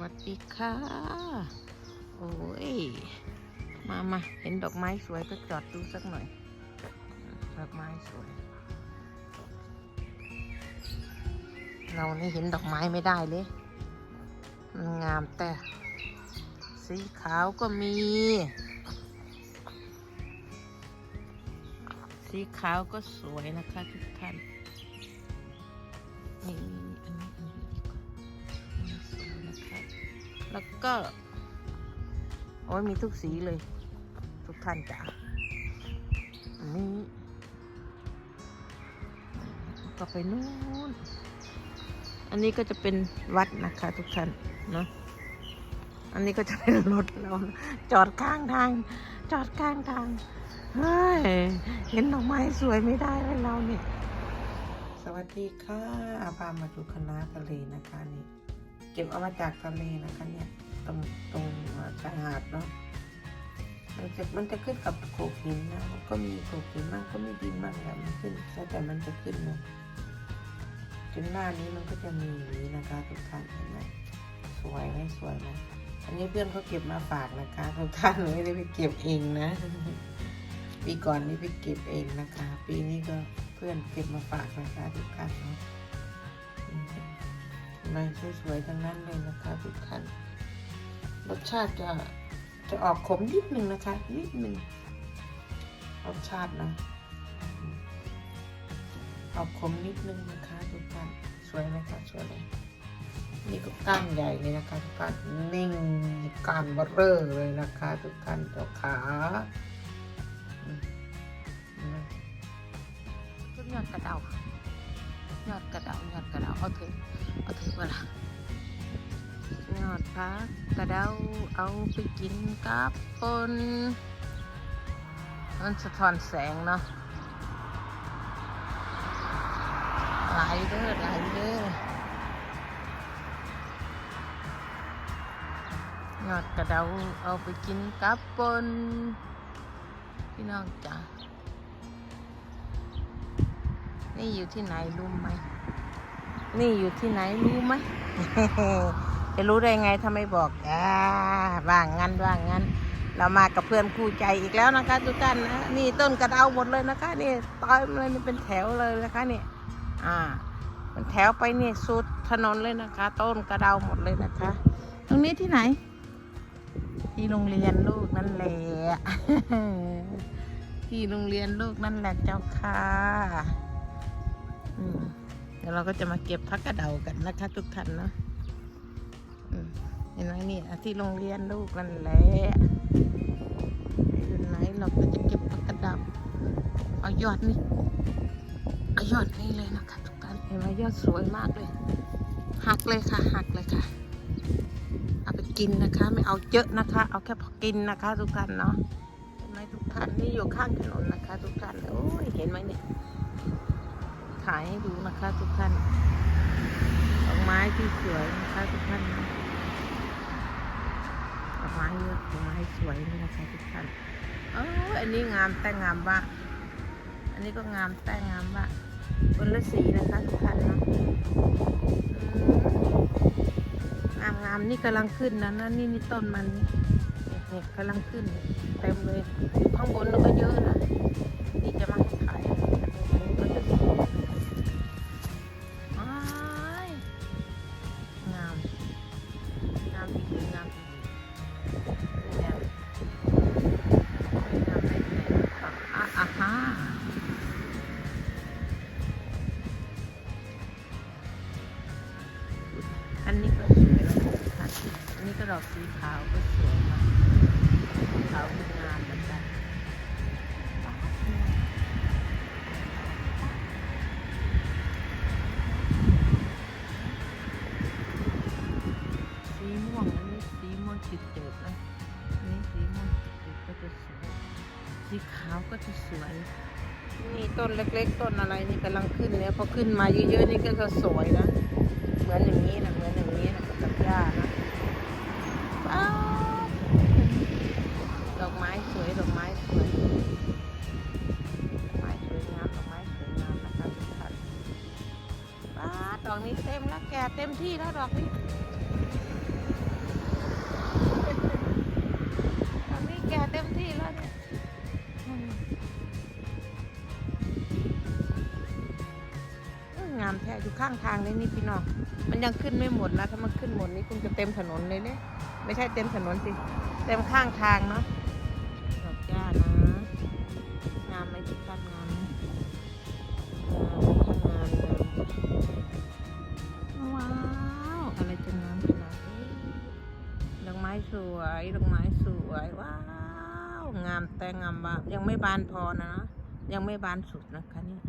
วัสดีค่ะ โอ้ย มามาเห็นดอกไม้สวยก็จอดดูสักหน่อย ดอกไม้สวย เรานี่เห็นดอกไม้ไม่ได้เลย มันงามแต่ สีขาวก็มี สีขาวก็สวยนะคะทุกท่านนี่อันนี้อันนี้ แล้วก็ โอ้ยมีทุกสีเลย ทุกท่านจ้ะอันนี้ ก็ไปนู่น อันนี้ก็จะเป็นวัดนะคะทุกท่านเนาะอันนี้ก็จะเป็นรถเราจอดข้างทาง จอดข้างทางเฮ้ยเห็นดอกไม้สวยไม่ได้เลยเราเนี่ย สวัสดีค่ะอาพามาดูคณะทะเลนะคะนี่ เก็บเอามาจากทะเลนะคะเนี่ยตรงตรงชายหาดเนาะมันจะมันจะขึ้นกับโขดหินนะมันก็มีโขดหินบ้างก็มีดินบ้างแหละมันขึ้นแล้วแต่มันจะขึ้นเนาะจนหน้านี้มันก็จะมีอย่างนี้นะคะทุกท่านเห็นไหมสวยไหมสวยไหมอันนี้เพื่อนเขาเก็บมาฝากนะคะทุกท่านไม่ได้ไปเก็บเองนะปีก่อนนี่ไปเก็บเองนะคะ ปีนี้ก็เพื่อนเก็บมาฝากนะคะทุกท่านเนาะ อืมไม้สวยๆทั้งนั้นเลยนะคะทุกท่านรสชาติจะจะออกขมนิดนึงนะคะ นิดนึงรสชาตินะออกขมนิดนึงนะคะทุกท่านสวยไหมคะสวยเลยนี่ก็ก้านใหญ่เลยนะคะทุกท่านนิ่งก้านเบอเร่อเลยนะคะทุกท่านเจ้าขาอืมนะขึ้นยอดกระเดา ยอดกระดายอดกระดาเอาถึงเอาถึงเวลายอดพักกระดาเอาไปกินกับปนมันสะท้อนแสงเนาะหลายเด้อหลายเด้อยอดกระเดาเอาไปกินกับปนพี่น้องจ๋า นี่อยู่ที่ไหนรู้ไหม นี่อยู่ที่ไหนรู้ไหม จะรู้ได้ไงถ้าไม่บอกอ่าว่างงั้นว่างงั้น เรามากับเพื่อนคู่ใจอีกแล้วนะคะทุกท่านนะ นี่ต้นกระเดาหมดเลยนะคะ นี่ต้อยเลยนี่เป็นแถวเลยนะคะนี่ อ่าเป็นแถวไปนี่สุดถนนเลยนะคะ ต้นกระเดาหมดเลยนะคะ ตรงนี้ที่ไหน ที่โรงเรียนลูกนั่นแหละที่โรงเรียนลูกนั่นแหละเจ้าค่ะอืม เดี๋ยวเราก็จะมาเก็บพักกระเดากันนะคะทุกท่านเนาะเห็นไหมนี่ที่โรงเรียนลูกนั่นแหละอยู่ไหนเราก็จะเก็บผักกระดับเอายอดนี่เอายอดนี่เลยนะคะทุกท่านเห็นไหมยอดสวยมากเลยหักเลยค่ะหักเลยค่ะ เอาไปกินนะคะ ไม่เอาเยอะนะคะ เอาแค่พอกินนะคะ ทุกท่านเนาะเห็นไหมทุกท่านนี่อยู่ข้างถนนนะคะ ทุกท่านโอ้ยเห็นไหมเนี่ยถ่ายให้ดูนะคะทุกท่านดอกไม้ที่สวยนะคะทุกท่านดอกไม้เยอะดอกไม้สวยนะคะทุกท่านเอออันนี้งามแต่งามว่าอันนี้ก็งามแต่งามว่าคนละสีนะคะทุกท่านเนาะงามงามนี่กำลังขึ้นนะนั่นนี่นี่ต้นมันเนี่นี่กำลังขึ้นเต็มเลยข้างบนก็เยอะนะนี่จะมา ดอกสีขาวก็สวยมากขาวงามเหมือนกันสีม่วงอันนี้สีม่วงจิตเจิดนะอันนี้สีม่วงจิตเจิดก็จะสวย สีขาวก็จะสวย นี่ต้นเล็กๆ ต้นอะไรนี่กำลังขึ้นเนี่ยพอขึ้นมาเยอะๆนี่ก็จะสวยนะ เหมือนอย่างนี้นะเหมือนอย่างนี้นะกับหญ้านะ ดเต็มที่แล้วดอกนี่ดอกนี้แก่เต็มที่แล้วเนี่ยงามแท้อยู่ข้างทางนี่นี่พี่น้อง มันยังขึ้นไม่หมดนะ ถ้ามันขึ้นหมดนี่คุณจะเต็มถนนเลยเนี่ย ไม่ใช่เต็มถนนสิ เต็มข้างทางเนาะดอกหญ้นะ ไม้สวยดอกไม้สวยว้าวงามแต่งามบายังไม่บานพอนะ ยังไม่บานสุดนะคะเนี่ย